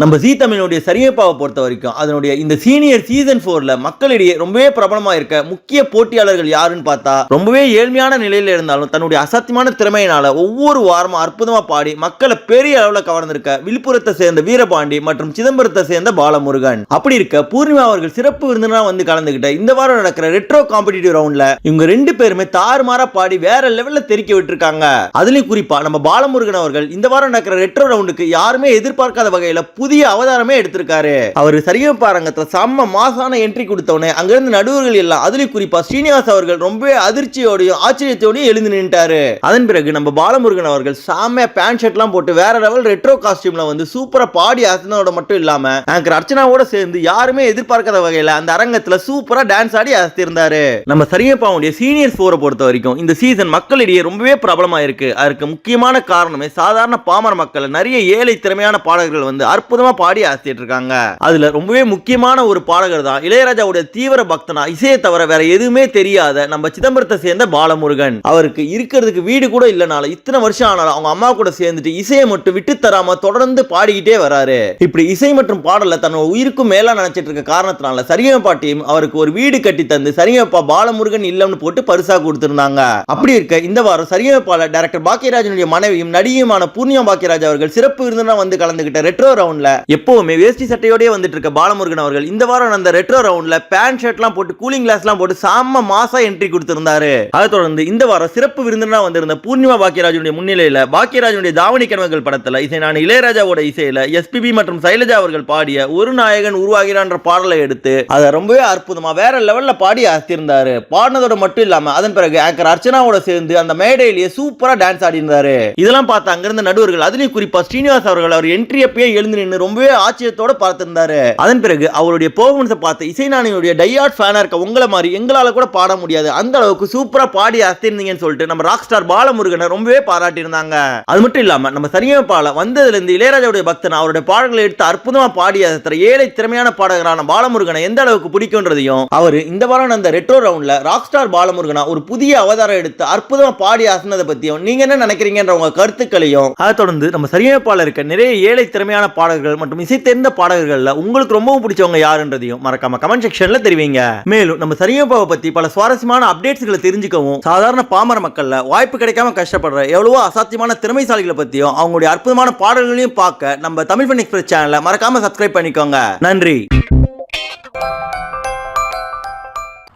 நம்ம ஜீ தமிழுடைய சரியப்பாவை பொறுத்த வரைக்கும் அதனுடைய இந்த சீனியர் சீசன் ஃபோர்ல மக்களிடையே ரொம்பவே பிரபலமாக இருக்க முக்கிய போட்டியாளர்கள் யாருன்னு பார்த்தா ரொம்பவே ஏழ்மையான நிலையில இருந்தாலும் தன்னுடைய அசாத்தியமான திறமையினால ஒவ்வொரு வாரமும் அற்புதமா பாடி மக்களை பெரிய அளவில் கவர்ந்திருக்க விழுப்புரத்தை சேர்ந்த வீரபாண்டி மற்றும் சிதம்பரத்தை சேர்ந்த பாலமுருகன். அப்படி இருக்க பூர்ணிமா அவர்கள் சிறப்பு விருந்தினா வந்து கலந்துகிட்ட இந்த வாரம் நடக்கிற ரெட்ரோ காம்படிட்டிவ் ரவுண்ட்ல இவங்க ரெண்டு பேருமே தாறுமாறா பாடி வேற லெவல்ல தெரிக்க விட்டுருக்காங்க. அதுலேயும் குறிப்பா நம்ம பாலமுருகன் அவர்கள் இந்த வாரம் நடக்கிற ரெட்ரோ ரவுண்டுக்கு யாருமே எதிர்பார்க்காத வகையில புதிய அவதாரமே எடுத்திருக்காரு. அவர் சரிகமபா அரங்கத்துல செம்ம மாசான என்ட்ரி கொடுத்தவனே. அங்கிருந்து நடுவர்கள் எல்லாம் அதுலயும் குறிப்பா ஸ்ரீனிவாஸ் அவர்கள் ரொம்பவே அதிர்ச்சியோடையும் ஆச்சரியத்தோடையும் எழுந்து நின்ட்டாரு அதன் பிறகு நம்ம பாலமுருகன் அவர்கள் சாம பேண்ட் ஷர்ட்லாம் போட்டு வேற லெவல் ரெட்ரோ காஸ்டியூம்ல வந்து சூப்பரா பாடி அசனோட மட்டும் இல்லாம ஆங்கர் அர்ச்சனாவோட சேர்ந்து யாருமே எதிர்பார்க்காத வகையில அந்த அரங்கத்துல சூப்பரா டான்ஸ் ஆடி அசத்திருந்தாரு. நம்ம சரியப்பாவுடைய சீனியர் ஃபோரை பொறுத்த வரைக்கும் இந்த சீசன் மக்களிடையே ரொம்பவே பிரபலமா இருக்கு. அதற்கு முக்கியமான காரணமே சாதாரண பாமர மக்கள் நிறைய ஏழை திறமையான பாடகர்கள் வந்து அற்புதமாக பாடி ஆசிட்டு இருக்காங்க அதுல ரொம்பவே முக்கியமான ஒரு பாடகர் தான் இளையராஜாவுடைய தீவிர பக்தனா. இசையை தவிர வேற எதுவுமே தெரியாத நம்ம சிதம்பரத்தை சேர்ந்த பாலமுருகன். அவருக்கு இருக்கிறதுக்கு வீடு கூட இல்லைனால இத்தனை வருஷம் ஆனாலும் அவங்க அம்மா கூட சேர்ந்துட்டு இசையை மட்டும் விட்டு தராம தொடர்ந்து பாடிக்கிட்டே வராரு. இப்படி இசை மற்றும் பாடல தன்னோட உயிருக்கும் மேலா நினைச்சிட்டு இருக்க காரணத்தினால சரியப்பா டீம் அவருக்கு ஒரு வீடு கட்டி தந்து சரியப்பா பாலமுருகன் இல்லம்னு போட்டு பரிசா கொடுத்திருந்தாங்க. அப்படி இருக்க இந்த வாரம் சரியப்பால டைரக்டர் பாக்கியராஜனுடைய மனைவியும் நடிகையுமான பூர்ணியா பாக்கியராஜ் அவர்கள் சிறப்பு விருந்தினா வந்து கலந்துகிட்ட ரெட்ரோ ரவுண்ட் ரவுண்ட்ல எப்பவுமே வேஷ்டி சட்டையோடய வந்துட்டு இருக்க பாலமுருகன் அவர்கள் இந்த வாரம் அந்த ரெட்ரோ ரவுண்ட்ல பேண்ட் ஷர்ட்லாம் போட்டு கூலிங் கிளாஸ்லாம் போட்டு சாம மாசா என்ட்ரி கொடுத்திருந்தாரு. அதை தொடர்ந்து இந்த வாரம் சிறப்பு விருந்தினா வந்திருந்த பூர்ணிமா பாக்கியராஜனுடைய முன்னிலையில பாக்கியராஜனுடைய தாவணி கனவுகள் படத்துல இசை நான் இளையராஜாவோட இசையில எஸ்பிபி மற்றும் சைலஜா அவர்கள் பாடிய ஒரு நாயகன் உருவாகிறான்ற பாடலை எடுத்து அதை ரொம்பவே அற்புதமா வேற லெவல்ல பாடி அசத்திருந்தாரு. பாடினதோட மட்டும் இல்லாம அதன் பிறகு ஆங்கர் அர்ச்சனாவோட சேர்ந்து அந்த மேடையிலேயே சூப்பரா டான்ஸ் ஆடி இருந்தாரு இதெல்லாம் பார்த்து அங்கிருந்த நடுவர்கள் அதுலயும் குறிப்பா ஸ்ரீனிவாஸ் அவர்கள் அவர் என்ட்ரி அப்பயே எழுந்து அப்படின்னு ரொம்பவே ஆச்சரியத்தோட பார்த்திருந்தாரு. அதன் பிறகு அவருடைய பெர்ஃபார்மன்ஸை பார்த்து இசைநாணியுடைய டையாட் ஃபேனாக இருக்க உங்களை மாதிரி எங்களால் கூட பாட முடியாது. அந்த அளவுக்கு சூப்பரா பாடி அசைந்தீங்கன்னு சொல்லிட்டு நம்ம ராக் ஸ்டார் பாலமுருகனை ரொம்பவே பாராட்டியிருந்தாங்க. அது மட்டும் இல்லாம நம்ம சரியாப்பால வந்ததுலேருந்து இளையராஜாவுடைய பக்தன் அவருடைய பாடல்களை எடுத்து அற்புதமாக பாடி அசத்துற ஏழை திறமையான பாடகரான பாலமுருகனை எந்த அளவுக்கு பிடிக்கும்ன்றதையும் அவர் இந்த வாரம் அந்த ரெட்ரோ ரவுண்டில் ராக் ஸ்டார் பாலமுருகனா ஒரு புதிய அவதாரம் எடுத்து அற்புதமாக பாடி அசனதை பற்றியும் நீங்க என்ன நினைக்கிறீங்கன்ற உங்க கருத்துக்களையும் அதை தொடர்ந்து நம்ம சரியாப்பால இருக்க நிறைய ஏழை திறமையான பாடகர் பாடகர்கள் மற்றும் இசை தெரிந்த பாடகர்கள்ல உங்களுக்கு ரொம்பவும் பிடிச்சவங்க யாருன்றதையும் மறக்காம கமெண்ட் செக்ஷன்ல தெரிவிங்க. மேலும் நம்ம சரியாப்பாவை பத்தி பல சுவாரஸ்யமான அப்டேட்ஸ்களை தெரிஞ்சுக்கவும் சாதாரண பாமர மக்கள்ல வாய்ப்பு கிடைக்காம கஷ்டப்படுற எவ்வளவோ அசாத்தியமான திறமைசாலிகளை பத்தியும் அவங்களுடைய அற்புதமான பாடல்களையும் பார்க்க நம்ம தமிழ் ஃபன் எக்ஸ்பிரஸ் சேனலை மறக்காம சப்ஸ்கிரைப் பண்ணிக்கோங்க. நன்றி.